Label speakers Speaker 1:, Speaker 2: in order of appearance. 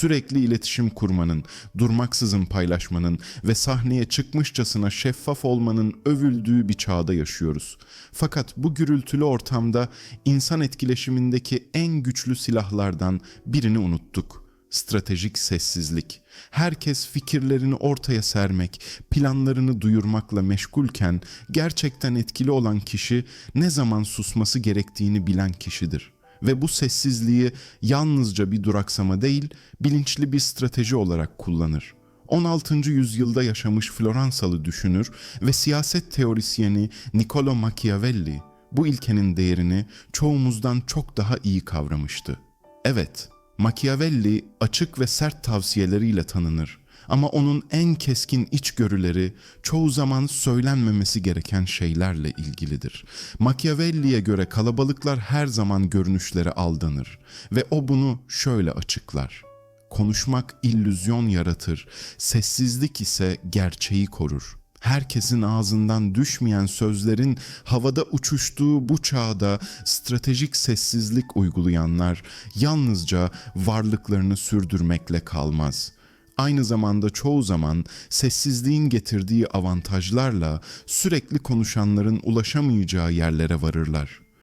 Speaker 1: sürekli iletişim kurmanın, durmaksızın paylaşmanın ve sahneye çıkmışçasına şeffaf olmanın övüldüğü bir çağda yaşıyoruz. Fakat bu gürültülü ortamda insan etkileşimindeki en güçlü silahlardan birini unuttuk. Stratejik sessizlik. Herkes fikirlerini ortaya sermek, planlarını duyurmakla meşgulken gerçekten etkili olan kişi ne zaman susması gerektiğini bilen kişidir. Ve bu sessizliği yalnızca bir duraksama değil, bilinçli bir strateji olarak kullanır. 16. yüzyılda yaşamış Floransalı düşünür ve siyaset teorisyeni Niccolo Machiavelli bu ilkenin değerini çoğumuzdan çok daha iyi kavramıştı. Evet, Machiavelli açık ve sert tavsiyeleriyle tanınır ama onun en keskin içgörüleri çoğu zaman söylenmemesi gereken şeylerle ilgilidir. Machiavelli'ye göre kalabalıklar her zaman görünüşlere aldanır ve o bunu şöyle açıklar. Konuşmak illüzyon yaratır, sessizlik ise gerçeği korur. Herkesin ağzından düşmeyen sözlerin havada uçuştuğu bu çağda stratejik sessizlik uygulayanlar yalnızca varlıklarını sürdürmekle kalmaz. Aynı zamanda çoğu zaman sessizliğin getirdiği avantajlarla sürekli konuşanların ulaşamayacağı yerlere varırlar.